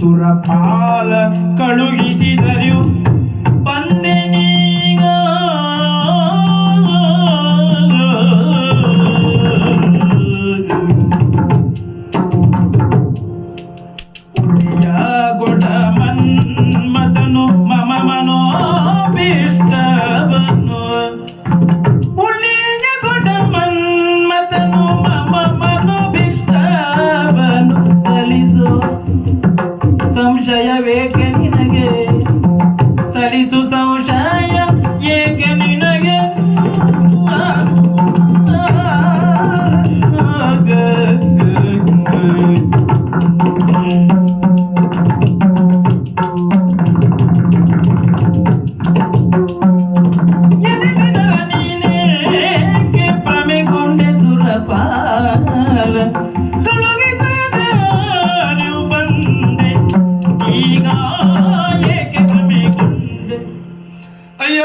ಸುರಪಾಲ ಕಳುಹಿಸಿದರು ಪಾಲ. ತೊಡಗಿದೆಯೂ ಬಂದೆ. ಈಗ ಏಕೆ ಕಮಿಕೊಂಡೆ ಅಯ್ಯ.